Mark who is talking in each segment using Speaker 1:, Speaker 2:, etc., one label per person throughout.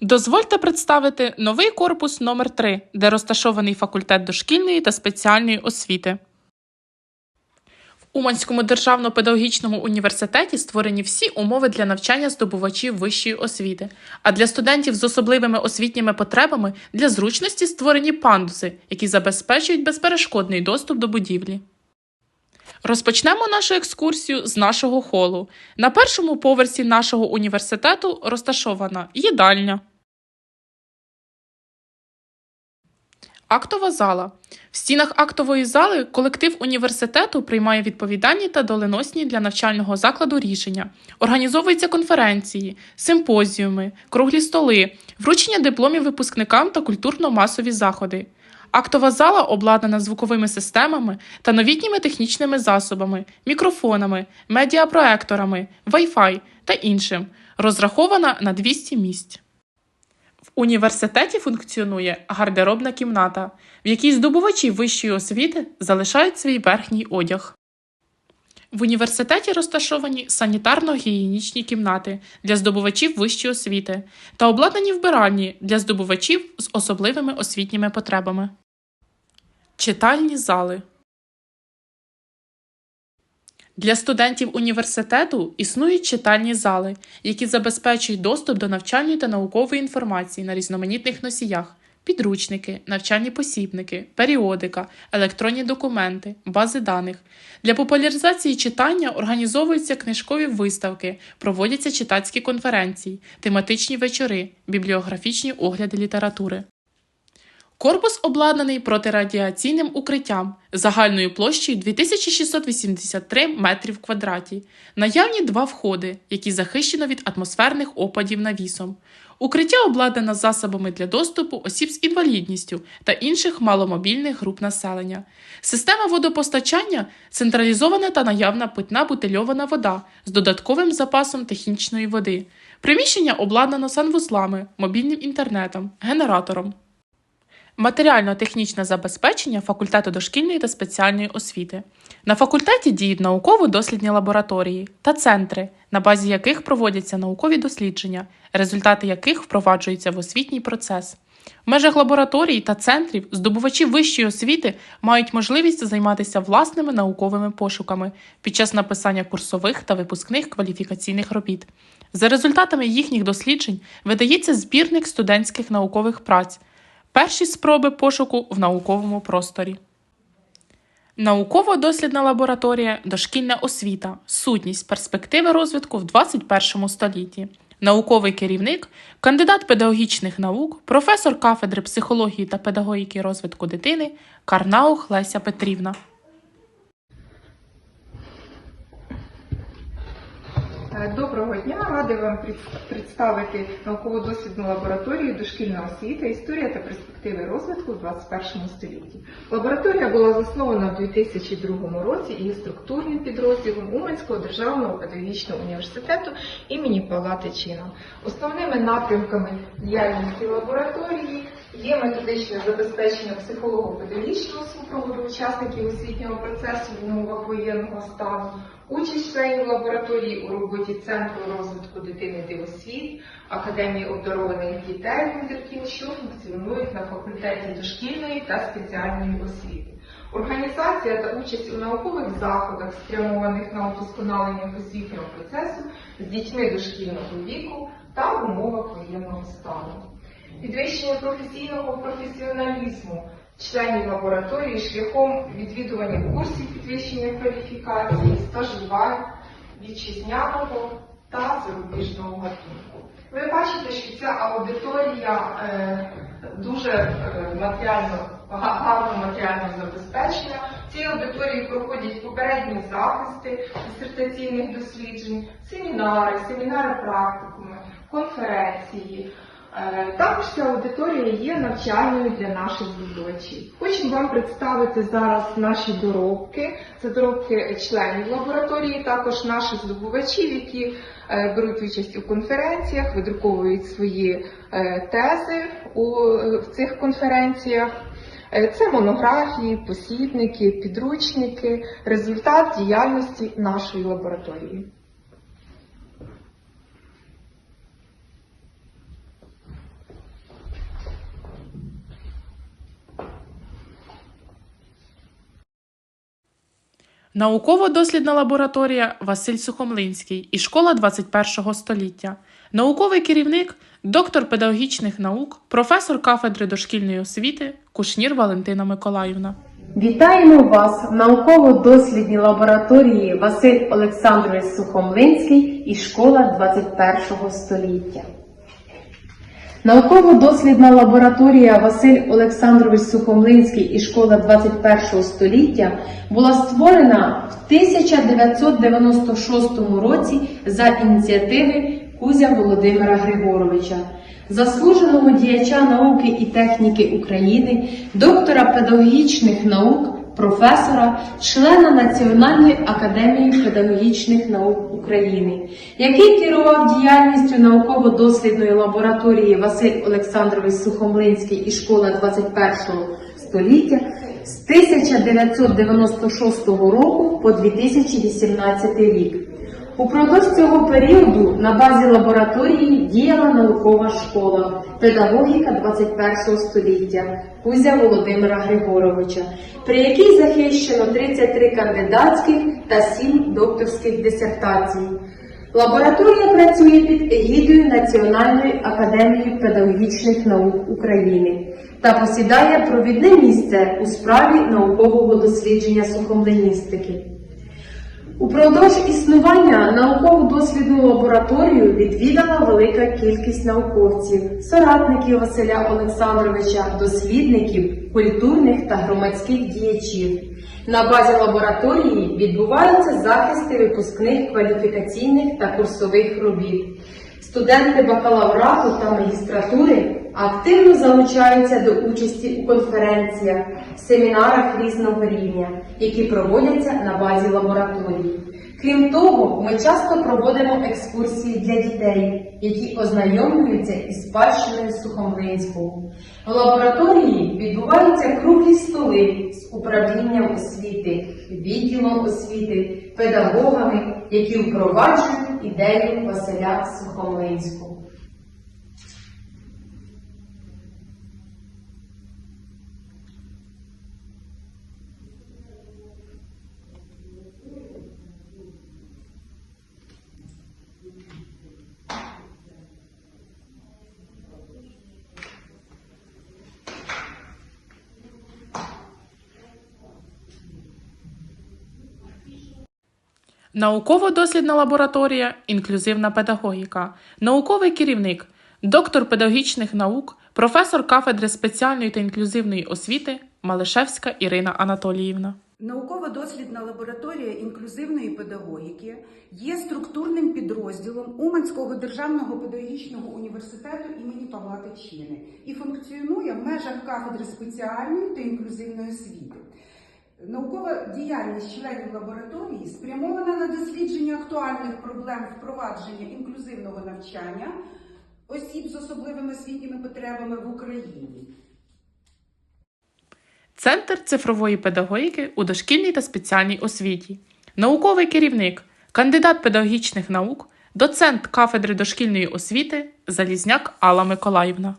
Speaker 1: Дозвольте представити новий корпус номер 3 де розташований факультет дошкільної та спеціальної освіти. В Уманському державно-педагогічному університеті створені всі умови для навчання здобувачів вищої освіти, а для студентів з особливими освітніми потребами для зручності створені пандуси, які забезпечують безперешкодний доступ до будівлі. Розпочнемо нашу екскурсію з нашого холу. На першому поверсі нашого університету розташована їдальня. Актова зала. В стінах актової зали колектив університету приймає відповідальні та доленосні для навчального закладу рішення. Організовуються конференції, симпозіуми, круглі столи, вручення дипломів випускникам та культурно-масові заходи. Актова зала обладнана звуковими системами та новітніми технічними засобами, мікрофонами, медіапроекторами, Wi-Fi та іншим, розрахована на 200 місць. В університеті функціонує гардеробна кімната, в якій здобувачі вищої освіти залишають свій верхній одяг. В університеті розташовані санітарно-гігієнічні кімнати для здобувачів вищої освіти та обладнані вбиральні для здобувачів з особливими освітніми потребами. Читальні зали для студентів університету існують читальні зали, які забезпечують доступ до навчальної та наукової інформації на різноманітних носіях, підручники, навчальні посібники, періодика, електронні документи, бази даних. Для популяризації читання організовуються книжкові виставки, проводяться читацькі конференції, тематичні вечори, бібліографічні огляди літератури. Корпус обладнаний протирадіаційним укриттям загальною площею 2683 метрів квадраті. Наявні два входи, які захищено від атмосферних опадів навісом. Укриття обладнано засобами для доступу осіб з інвалідністю та інших маломобільних груп населення. Система водопостачання централізована та наявна питна бутильована вода з додатковим запасом технічної води. Приміщення обладнано санвузлами, мобільним інтернетом, генератором. Матеріально-технічне забезпечення факультету дошкільної та спеціальної освіти. На факультеті діють науково-дослідні лабораторії та центри, на базі яких проводяться наукові дослідження, результати яких впроваджуються в освітній процес. В межах лабораторій та центрів здобувачі вищої освіти мають можливість займатися власними науковими пошуками під час написання курсових та випускних кваліфікаційних робіт. За результатами їхніх досліджень видається збірник студентських наукових праць. Перші спроби пошуку в науковому просторі. Науково-дослідна лабораторія Дошкільна освіта. Сутність перспективи розвитку в 21 столітті. Науковий керівник, кандидат педагогічних наук, професор кафедри психології та педагогіки розвитку дитини Карнаух Леся Петрівна.
Speaker 2: Доброго дня, радий вам представити науково-дослідну лабораторію дошкільна освіта, історія та перспективи розвитку в 21 столітті. Лабораторія була заснована в 2002 році і є структурним підрозділом Уманського державного педагогічного університету імені Павла Тичина. Основними напрямками діяльності лабораторії є методичне забезпечення психолого-педагогічного супроводу учасників освітнього процесу в умовах воєнного стану, участь членів лабораторії у роботі Центру розвитку дитини Дивосвіт, Академії обдарованих дітей Вундеркіл, що функціонують на факультеті дошкільної та спеціальної освіти. Організація та участь у наукових заходах, спрямованих на удосконалення освітнього процесу з дітьми дошкільного віку та в умовах воєнного стану. Підвищення професійного професіоналізму членів лабораторії шляхом відвідування курсів підвищення кваліфікації, стажувань вітчизняного та зарубіжного гатунку. Ви бачите, що ця аудиторія е, дуже е, матеріально га- гарно матеріально забезпечена. В цій аудиторії проходять попередні захисти дисертаційних досліджень, семінари, семінари практикуми, конференції. Е, Також ця аудиторія є навчальною для наших здобувачів. Хочемо вам представити зараз наші доробки. Це доробки членів лабораторії, також наших здобувачів, які е, беруть участь у конференціях, видруковують свої е, тези в цих конференціях. Це монографії, посібники, підручники, результат діяльності нашої лабораторії.
Speaker 1: Науково-дослідна лабораторія Василь Сухомлинський і школа 21 століття. Науковий керівник, доктор педагогічних наук, професор кафедри дошкільної освіти Кушнір Валентина Миколаївна.
Speaker 3: Вітаємо вас в науково-дослідній лабораторії Василь Олександрович Сухомлинський і школа 21 століття. Науково-дослідна лабораторія Василь Олександрович Сухомлинський і школа 21 століття була створена в 1996 році за ініціативи Кузя Володимира Григоровича, заслуженого діяча науки і техніки України, доктора педагогічних наук, професора, члена Національної академії педагогічних наук України, який керував діяльністю науково-дослідної лабораторії Василь Олександрович Сухомлинський і школа 21 століття з 1996 року по 2018 рік. Упродовж цього періоду на базі лабораторії діяла наукова школа педагогіка 21 століття Кузя Володимира Григоровича, при якій захищено 33 кандидатських та 7 докторських дисертацій. Лабораторія працює під егідою Національної академії педагогічних наук України та посідає провідне місце у справі наукового дослідження сухомлиністики. Упродовж існування науково-дослідну лабораторію відвідала велика кількість науковців, соратників Василя Олександровича, дослідників, культурних та громадських діячів. На базі лабораторії відбуваються захисти випускних кваліфікаційних та курсових робіт. Студенти бакалаврату та магістратури активно залучаються до участі у конференціях, семінарах різного рівня, які проводяться на базі лабораторії. Крім того, ми часто проводимо екскурсії для дітей, які ознайомлюються із спадщиною Сухомлинського. В лабораторії відбуваються круглі столи з управлінням освіти, відділом освіти, педагогами, які впроваджують ідею Василя Сухомлинського.
Speaker 1: Науково-дослідна лабораторія Інклюзивна педагогіка, науковий керівник, доктор педагогічних наук, професор кафедри спеціальної та інклюзивної освіти Малишевська Ірина Анатоліївна.
Speaker 4: Науково-дослідна лабораторія інклюзивної педагогіки є структурним підрозділом Уманського державного педагогічного університету імені Павла Тичини і функціонує в межах кафедри спеціальної та інклюзивної освіти. Наукова діяльність членів лабораторії спрямована на дослідження актуальних проблем впровадження інклюзивного навчання осіб з особливими освітніми потребами в Україні.
Speaker 1: Центр цифрової педагогіки у дошкільній та спеціальній освіті, науковий керівник, кандидат педагогічних наук, доцент кафедри дошкільної освіти Залізняк Алла Миколаївна.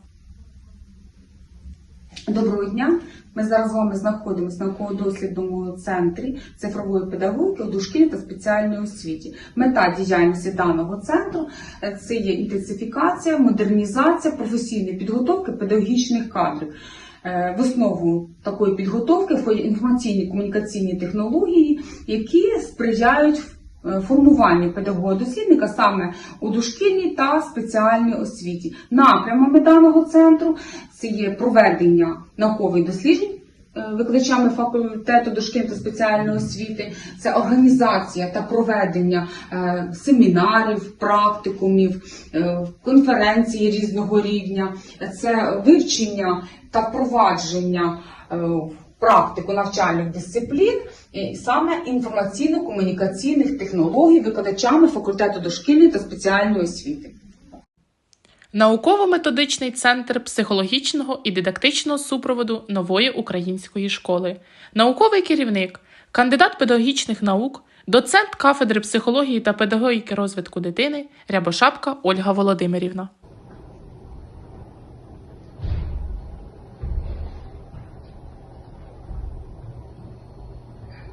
Speaker 5: Доброго дня. Ми зараз з вами знаходимося в науково-дослідному центрі цифрової педагогіки у дошкільній та спеціальній освіті. Мета діяльності даного центру е, це є інтенсифікація, модернізація професійної підготовки педагогічних кадрів. Е, В основу такої підготовки інформаційні комунікаційні технології, які сприяють е, формуванню педагога-дослідника саме у дошкільній та спеціальній освіті. Напрямами даного центру це є проведення наукових досліджень е, викладачами факультету дошкільної та спеціальної освіти, це організація та проведення е, семінарів, практикумів, конференцій різного рівня, це вивчення та впровадження в практику навчальних дисциплін, саме інформаційно-комунікаційних технологій викладачами факультету дошкільної та спеціальної освіти.
Speaker 1: Науково-методичний центр психологічного і дидактичного супроводу нової української школи, науковий керівник, кандидат педагогічних наук, доцент кафедри психології та педагогіки розвитку дитини Рябошапка Ольга Володимирівна.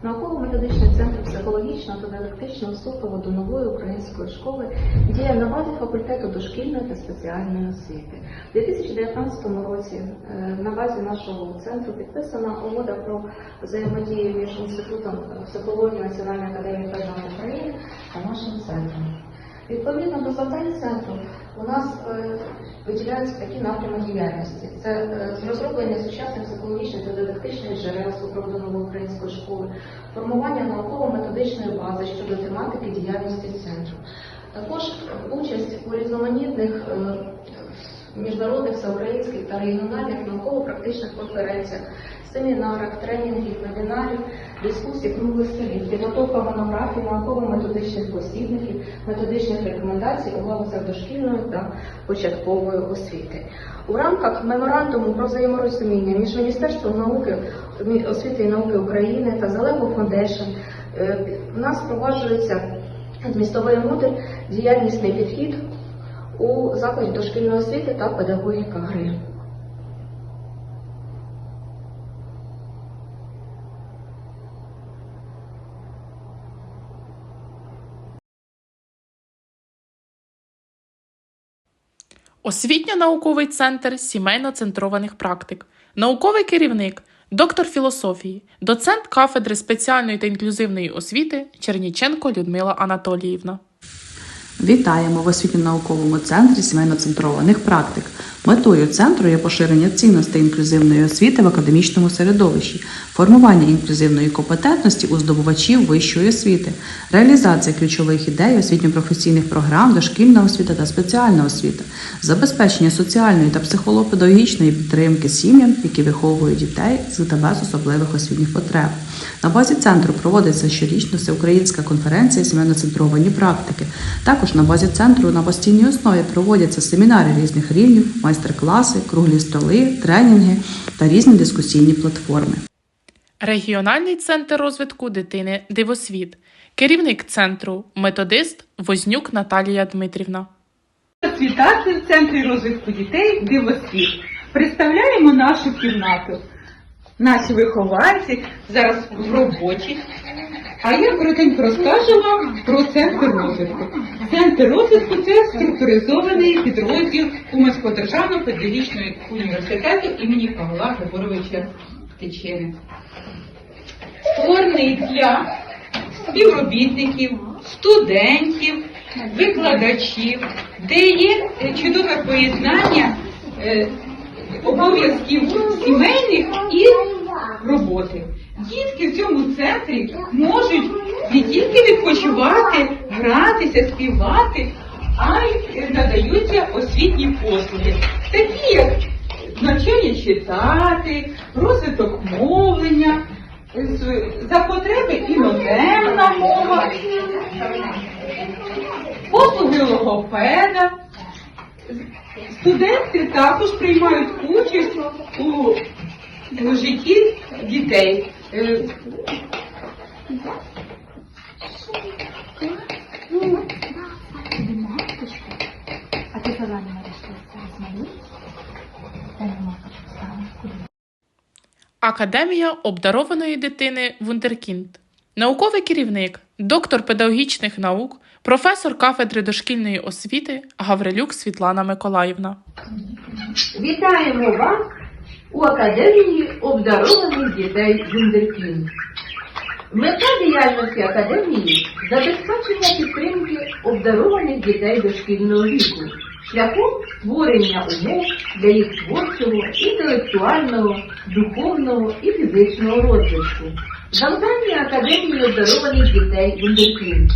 Speaker 6: Науково-методичний центр психологічного та дидактичного супроводу нової української школи діє на базі факультету дошкільної та спеціальної освіти. У 2019 році е, на базі нашого центру підписана угода про взаємодію між інститутом психології Національної академії Файна України та нашим центром. Відповідно до завдань центру у нас е, виділяються такі напрями діяльності: це е, розроблення сучасних психологічних та дидактичних джерел супроводу української школи, формування науково-методичної бази щодо тематики діяльності центру. Також участь у різноманітних е, міжнародних, всеукраїнських та регіональних науково-практичних конференціях, семінарах, тренінгів, вебінарів, дискусій, круглих столів, підготовка монографій, науково-методичних посібників, методичних рекомендацій у галузях дошкільної та початкової освіти. У рамках меморандуму про взаєморозуміння між Міністерством науки, освіти і науки України та Зеленого Foundation е, в нас впроваджується змістовий модуль діяльнісний підхід у закладі дошкільної освіти та педагогіка гри.
Speaker 1: Освітньо-науковий центр сімейно-центрованих практик, науковий керівник, доктор філософії, доцент кафедри спеціальної та інклюзивної освіти Черніченко Людмила Анатоліївна.
Speaker 7: Вітаємо в освітньо-науковому центрі сімейно-центрованих практик. Метою центру є поширення цінностей інклюзивної освіти в академічному середовищі, формування інклюзивної компетентності у здобувачів вищої освіти, реалізація ключових ідей освітньо-професійних програм, дошкільна освіта та спеціальна освіта, забезпечення соціальної та психолого-педагогічної підтримки сім'ям, які виховують дітей з та без особливих освітніх потреб. На базі центру проводиться щорічно всеукраїнська конференція сімейно-центровані практики. Також на базі центру на постійній основі проводяться семінари різних рівнів, майстер-класи, круглі столи, тренінги та різні дискусійні платформи.
Speaker 1: Регіональний центр розвитку дитини Дивосвіт, керівник центру, методист Вознюк Наталія Дмитрівна.
Speaker 8: Вітати в центрі розвитку дітей Дивосвіт. Представляємо нашу кімнату. Наші вихованці зараз в роботі. А я коротенько розкажу вам про центр розвитку. Центр розвитку це структуризований підрозділ Уманського державного педагогічного університету імені Павла Григоровича Тичини. Створений для співробітників, студентів, викладачів, де є е, чудове поєднання е, обов'язків сімейних і роботи. Дітки в цьому центрі можуть не тільки відпочивати, гратися, співати, а й надаються освітні послуги, такі як навчання читати, розвиток мовлення, за потреби іноземна мова, послуги логопеда. Студенти також приймають участь у, у житті дітей. Е,
Speaker 1: Академія обдарованої дитини Вундеркінд. Науковий керівник, доктор педагогічних наук, професор кафедри дошкільної освіти Гаврилюк Світлана Миколаївна.
Speaker 9: Вітаємо вас у Академії обдарованих дітей Вундеркінд. Мета діяльності Академії забезпечення підтримки обдарованих дітей дошкільного віку шляхом створення умов для їх творчого, інтелектуального, духовного і фізичного розвитку. Завдання Академії обдарованих дітей Вундеркінд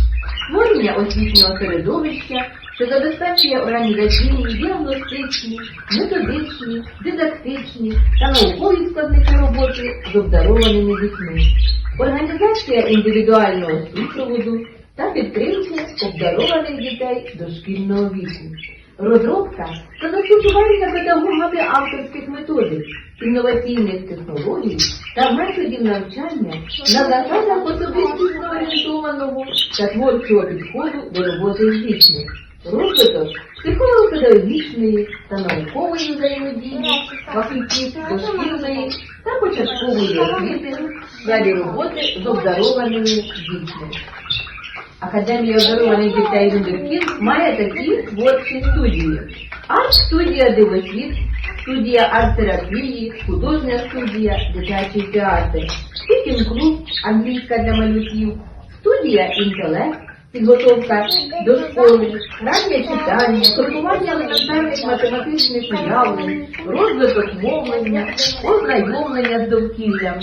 Speaker 9: створення освітнього середовища, що забезпечує організаційні, діагностичні, методичні, дидактичні та наукові складники роботи з обдарованими дітьми, організація індивідуального супроводу та підтримки обдарованих дітей дошкільного віку. Розробка та застосування педагогами авторських методик, інноваційних технологій та методів навчання на засадах особистісно орієнтованого та творчого підходу до роботи з дітьми, розвиток психолого-педагогічної та наукової взаємодії, фахівців дошкільної та початкової освіти сфері роботи з обдарованими дітьми. Академія обдарованих дітей Вундеркінд має такі творчі студії. Арт-студія Дивосвіт, студія арт-терапії, художня студія, дитячий театр, спікінг-клуб, англійська для малюків, студія інтелект, підготовка до школи, раннє читання, формування елементарних математичних уявлень, розвиток мовлення, ознайомлення з довкіллям,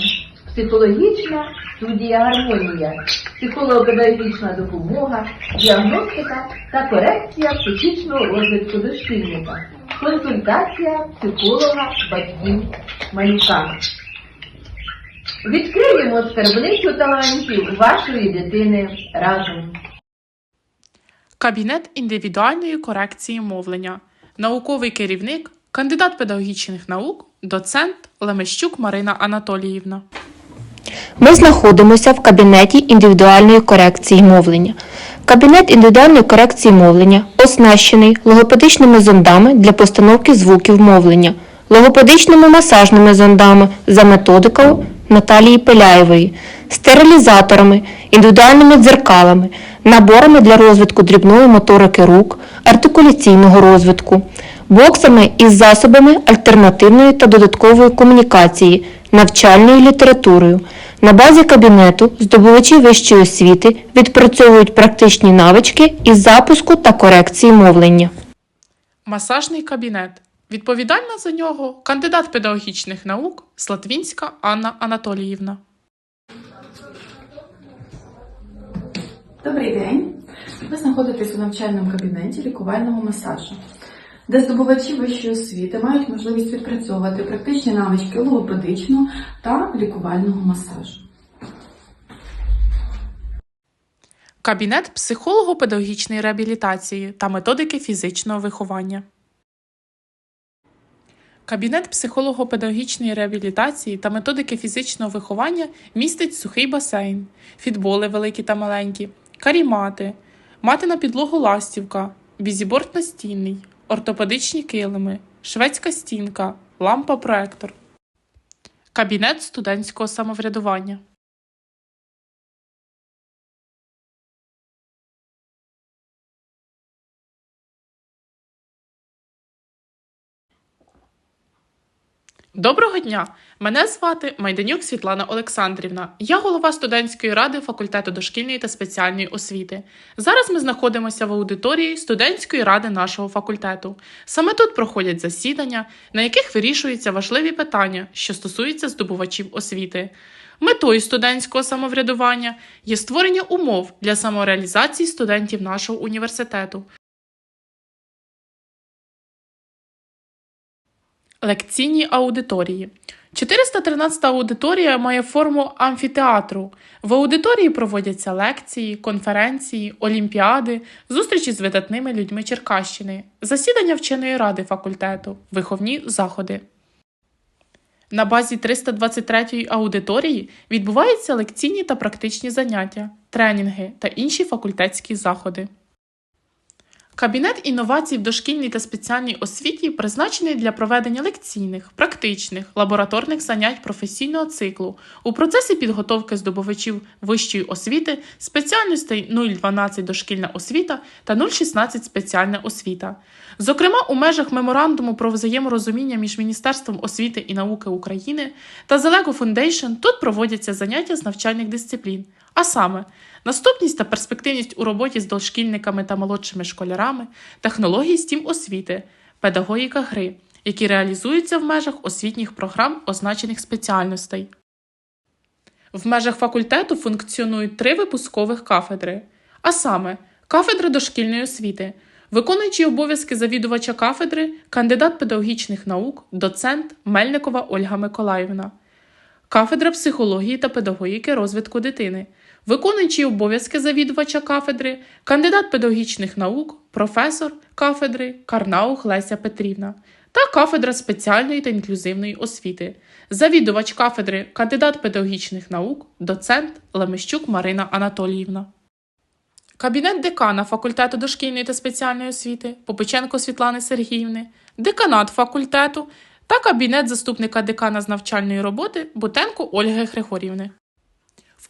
Speaker 9: психологічна студія гармонія, психолого-педагогічна допомога, діагностика та корекція психічного розвитку дошкільника, консультація психолога, батьків, малюка. Відкриємо скарбницю талантів вашої дитини разом.
Speaker 1: Кабінет індивідуальної корекції мовлення, науковий керівник, кандидат педагогічних наук, доцент Лемещук Марина Анатоліївна.
Speaker 10: Ми знаходимося в кабінеті індивідуальної корекції мовлення. Кабінет індивідуальної корекції мовлення оснащений логопедичними зондами для постановки звуків мовлення, логопедичними масажними зондами за методикою Наталії Пеляєвої, стерилізаторами, індивідуальними дзеркалами, наборами для розвитку дрібної моторики рук, артикуляційного розвитку, боксами із засобами альтернативної та додаткової комунікації, навчальною літературою. На базі кабінету здобувачі вищої освіти відпрацьовують практичні навички із запуску та корекції мовлення.
Speaker 1: Масажний кабінет. Відповідальна за нього кандидат педагогічних наук Слатвінська Анна Анатоліївна.
Speaker 11: Добрий день. Ви знаходитесь у навчальному кабінеті лікувального масажу, де здобувачі вищої освіти мають можливість відпрацьовувати практичні навички логопедичного та лікувального масажу.
Speaker 1: Кабінет психолого-педагогічної реабілітації та методики фізичного виховання. Кабінет психолого-педагогічної реабілітації та методики фізичного виховання містить сухий басейн, фітболи великі та маленькі, карімати, мати на підлогу ластівка, бізіборд настінний, ортопедичні килими, шведська стінка, лампа-проектор. Кабінет студентського самоврядування. Доброго дня! Мене звати Майданюк Світлана Олександрівна. Я голова студентської ради факультету дошкільної та спеціальної освіти. Зараз ми знаходимося в аудиторії студентської ради нашого факультету. Саме тут проходять засідання, на яких вирішуються важливі питання, що стосуються здобувачів освіти. Метою студентського самоврядування є створення умов для самореалізації студентів нашого університету. Лекційні аудиторії. 413 аудиторія має форму амфітеатру. В аудиторії проводяться лекції, конференції, олімпіади, зустрічі з видатними людьми Черкащини, засідання вченої ради факультету, виховні заходи. На базі 323 аудиторії відбуваються лекційні та практичні заняття, тренінги та інші факультетські заходи. Кабінет інновацій в дошкільній та спеціальній освіті призначений для проведення лекційних, практичних, лабораторних занять професійного циклу у процесі підготовки здобувачів вищої освіти спеціальностей 012 дошкільна освіта та 016 спеціальна освіта. Зокрема, у межах меморандуму про взаєморозуміння між Міністерством освіти і науки України та Lego Foundation тут проводяться заняття з навчальних дисциплін, а саме наступність та перспективність у роботі з дошкільниками та молодшими школярами, технології STEAM освіти, педагогіка гри, які реалізуються в межах освітніх програм означених спеціальностей. В межах факультету функціонують три випускових кафедри, а саме кафедра дошкільної освіти, виконуючий обов'язки завідувача кафедри, кандидат педагогічних наук, доцент Мельникова Ольга Миколаївна, кафедра психології та педагогіки розвитку дитини, виконуючий обов'язки завідувача кафедри, кандидат педагогічних наук, професор кафедри Карнаух Леся Петрівна та кафедра спеціальної та інклюзивної освіти, завідувач кафедри, кандидат педагогічних наук, доцент Лемещук Марина Анатоліївна. кабінет декана факультету дошкільної та спеціальної освіти Попеченко Світлани Сергіївни, деканат факультету та кабінет заступника декана з навчальної роботи Бутенко Ольги Григорівни.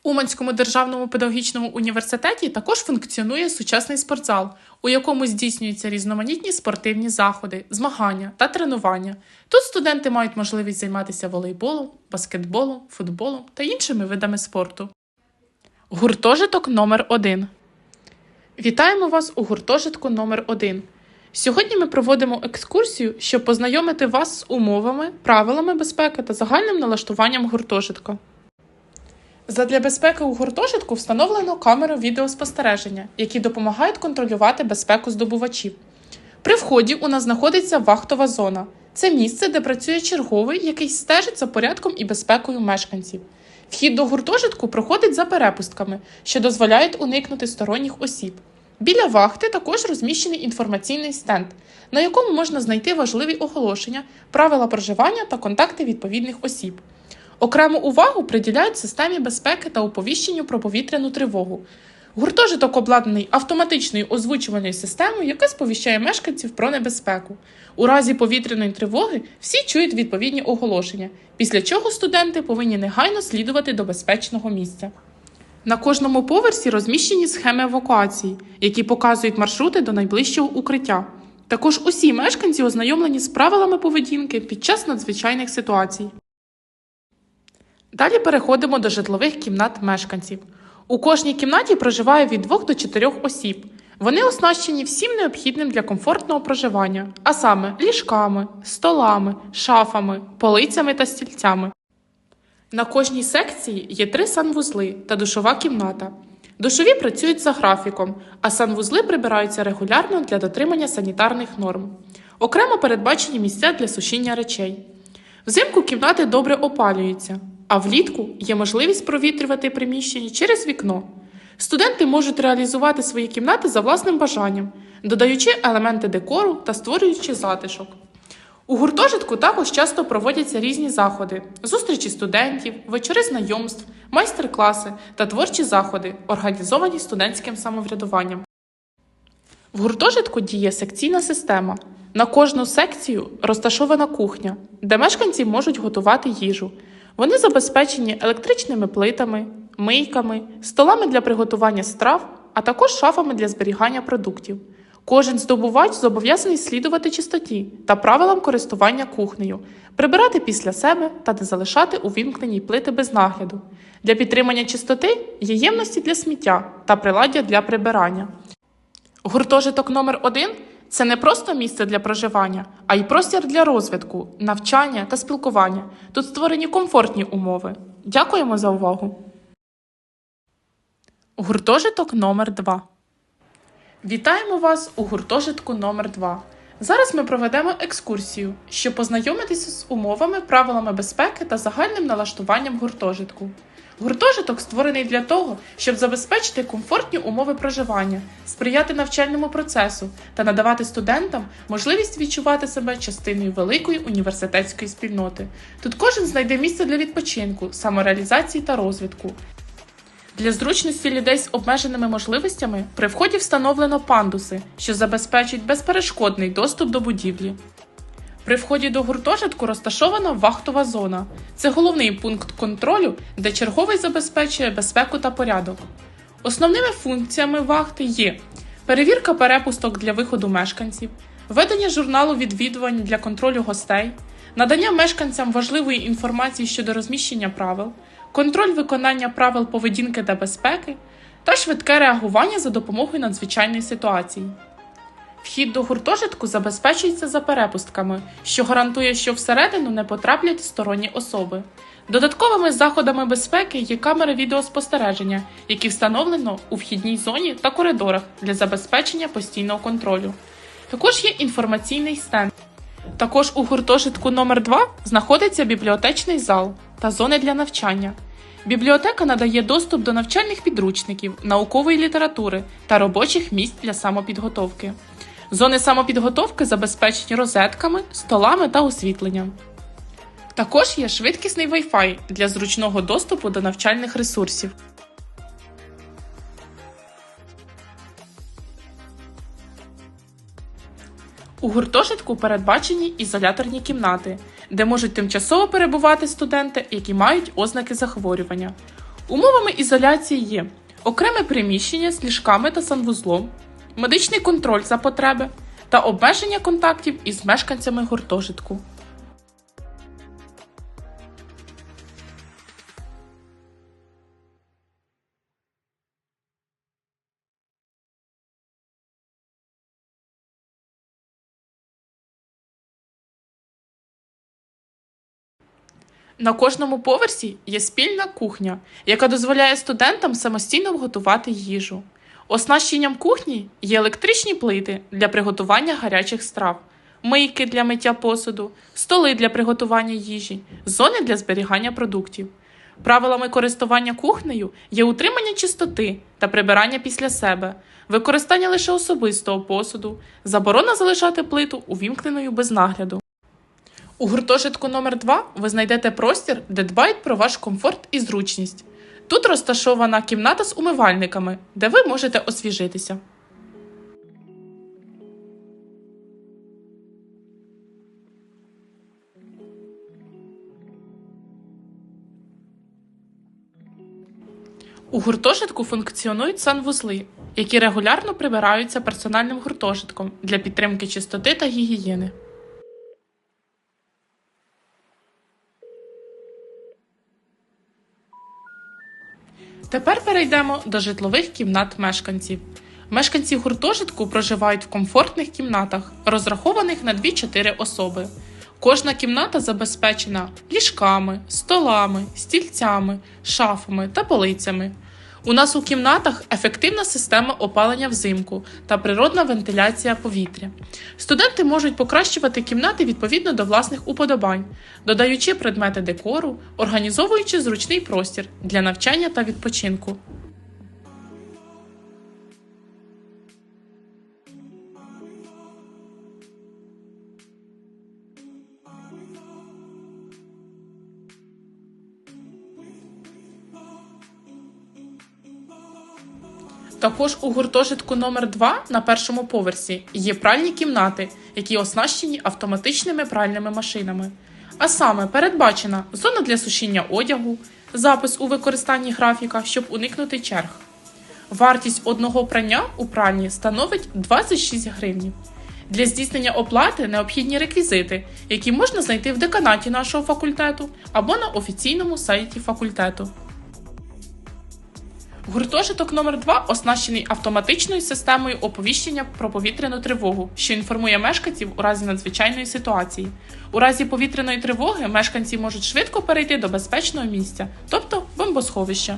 Speaker 1: Уманському державному педагогічному університеті також функціонує сучасний спортзал, у якому здійснюються різноманітні спортивні заходи, змагання та тренування. Тут студенти мають можливість займатися волейболом, баскетболом, футболом та іншими видами спорту. Гуртожиток номер 1 Вітаємо вас у гуртожитку номер 1 Сьогодні ми проводимо екскурсію, щоб познайомити вас з умовами, правилами безпеки та загальним налаштуванням гуртожитка. Задля безпеки у гуртожитку встановлено камери відеоспостереження, які допомагають контролювати безпеку здобувачів. При вході у нас знаходиться вахтова зона. Це місце, де працює черговий, який стежить за порядком і безпекою мешканців. Вхід до гуртожитку проходить за перепустками, що дозволяють уникнути сторонніх осіб. Біля вахти також розміщений інформаційний стенд, на якому можна знайти важливі оголошення, правила проживання та контакти відповідних осіб. Окрему увагу приділяють системі безпеки та оповіщенню про повітряну тривогу. Гуртожиток обладнаний автоматичною озвучувальною системою, яка сповіщає мешканців про небезпеку. У разі повітряної тривоги всі чують відповідні оголошення, після чого студенти повинні негайно слідувати до безпечного місця. На кожному поверсі розміщені схеми евакуації, які показують маршрути до найближчого укриття. Також усі мешканці ознайомлені з правилами поведінки під час надзвичайних ситуацій. Далі переходимо до житлових кімнат мешканців. У кожній кімнаті проживає від 2 до 4 осіб. Вони оснащені всім необхідним для комфортного проживання, а саме ліжками, столами, шафами, полицями та стільцями. На кожній секції є три санвузли та душова кімната. Душові працюють за графіком, а санвузли прибираються регулярно для дотримання санітарних норм. Окремо передбачені місця для сушіння речей. Взимку кімнати добре опалюються, а влітку є можливість провітрювати приміщення через вікно. Студенти можуть реалізувати свої кімнати за власним бажанням, додаючи елементи декору та створюючи затишок. У гуртожитку також часто проводяться різні заходи: зустрічі студентів, вечори знайомств, майстер-класи та творчі заходи, організовані студентським самоврядуванням. В гуртожитку діє секційна система. На кожну секцію розташована кухня, де мешканці можуть готувати їжу. Вони забезпечені електричними плитами, мийками, столами для приготування страв, а також шафами для зберігання продуктів. Кожен здобувач зобов'язаний слідувати чистоті та правилам користування кухнею, прибирати після себе та не залишати увімкнені плити без нагляду. Для підтримання чистоти є ємності для сміття та приладдя для прибирання. Гуртожиток номер 1 це не просто місце для проживання, а й простір для розвитку, навчання та спілкування. Тут створені комфортні умови. Дякуємо за увагу. Гуртожиток номер 2 Вітаємо вас у гуртожитку номер 2 Зараз ми проведемо екскурсію, щоб познайомитися з умовами, правилами безпеки та загальним налаштуванням гуртожитку. Гуртожиток створений для того, щоб забезпечити комфортні умови проживання, сприяти навчальному процесу та надавати студентам можливість відчувати себе частиною великої університетської спільноти. Тут кожен знайде місце для відпочинку, самореалізації та розвитку. Для зручності людей з обмеженими можливостями при вході встановлено пандуси, що забезпечують безперешкодний доступ до будівлі. При вході до гуртожитку розташована вахтова зона. Це головний пункт контролю, де черговий забезпечує безпеку та порядок. Основними функціями вахти є перевірка перепусток для виходу мешканців, ведення журналу відвідувань для контролю гостей, надання мешканцям важливої інформації щодо розміщення правил, контроль виконання правил поведінки та безпеки та швидке реагування за допомогою надзвичайної ситуації. Вхід до гуртожитку забезпечується за перепустками, що гарантує, що всередину не потраплять сторонні особи. Додатковими заходами безпеки є камери відеоспостереження, які встановлено у вхідній зоні та коридорах для забезпечення постійного контролю. Також є інформаційний стенд. Також у гуртожитку номер 2 знаходиться бібліотечний зал та зони для навчання. Бібліотека надає доступ до навчальних підручників, наукової літератури та робочих місць для самопідготовки. Зони самопідготовки забезпечені розетками, столами та освітленням. Також є швидкісний Wi-Fi для зручного доступу до навчальних ресурсів. У гуртожитку передбачені ізоляторні кімнати, де можуть тимчасово перебувати студенти, які мають ознаки захворювання. Умовами ізоляції є окреме приміщення з ліжками та санвузлом медичний контроль за потреби та обмеження контактів із мешканцями гуртожитку. На кожному поверсі є спільна кухня, яка дозволяє студентам самостійно готувати їжу. Оснащенням кухні є електричні плити для приготування гарячих страв, мийки для миття посуду, столи для приготування їжі, зони для зберігання продуктів. Правилами користування кухнею є утримання чистоти та прибирання після себе, використання лише особистого посуду, заборона залишати плиту увімкненою без нагляду. У гуртожитку номер 2 ви знайдете простір, де дбають про ваш комфорт і зручність. Тут розташована кімната з умивальниками, де ви можете освіжитися. У гуртожитку функціонують санвузли, які регулярно прибираються персональним гуртожитком для підтримки чистоти та гігієни. Тепер перейдемо до житлових кімнат мешканців. Мешканці гуртожитку проживають в комфортних кімнатах, розрахованих на 2-4 особи. Кожна кімната забезпечена ліжками, столами, стільцями, шафами та полицями. У нас у кімнатах ефективна система опалення взимку та природна вентиляція повітря. Студенти можуть покращувати кімнати відповідно до власних уподобань, додаючи предмети декору, організовуючи зручний простір для навчання та відпочинку. Також у гуртожитку номер 2 на першому поверсі є пральні кімнати, які оснащені автоматичними пральними машинами. А саме передбачена зона для сушіння одягу, запис у використанні графіка, щоб уникнути черг. Вартість одного прання у пральні становить 26 гривнів. Для здійснення оплати необхідні реквізити, які можна знайти в деканаті нашого факультету або на офіційному сайті факультету. Гуртожиток номер 2 оснащений автоматичною системою оповіщення про повітряну тривогу, що інформує мешканців у разі надзвичайної ситуації. У разі повітряної тривоги мешканці можуть швидко перейти до безпечного місця, тобто бомбосховища.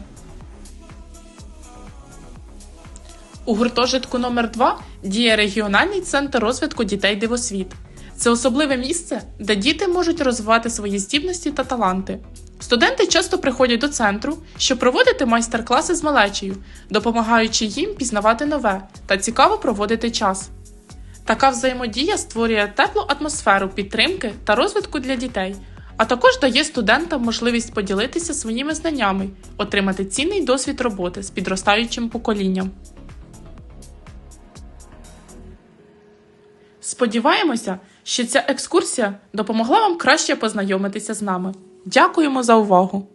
Speaker 1: У гуртожитку номер 2 діє регіональний центр розвитку дітей Дивосвіт. Це особливе місце, де діти можуть розвивати свої здібності та таланти. Студенти часто приходять до центру, щоб проводити майстер-класи з малечею, допомагаючи їм пізнавати нове та цікаво проводити час. Така взаємодія створює теплу атмосферу підтримки та розвитку для дітей, а також дає студентам можливість поділитися своїми знаннями, отримати цінний досвід роботи з підростаючим поколінням. Сподіваємося, що ця екскурсія допомогла вам краще познайомитися з нами. Дякуємо за увагу!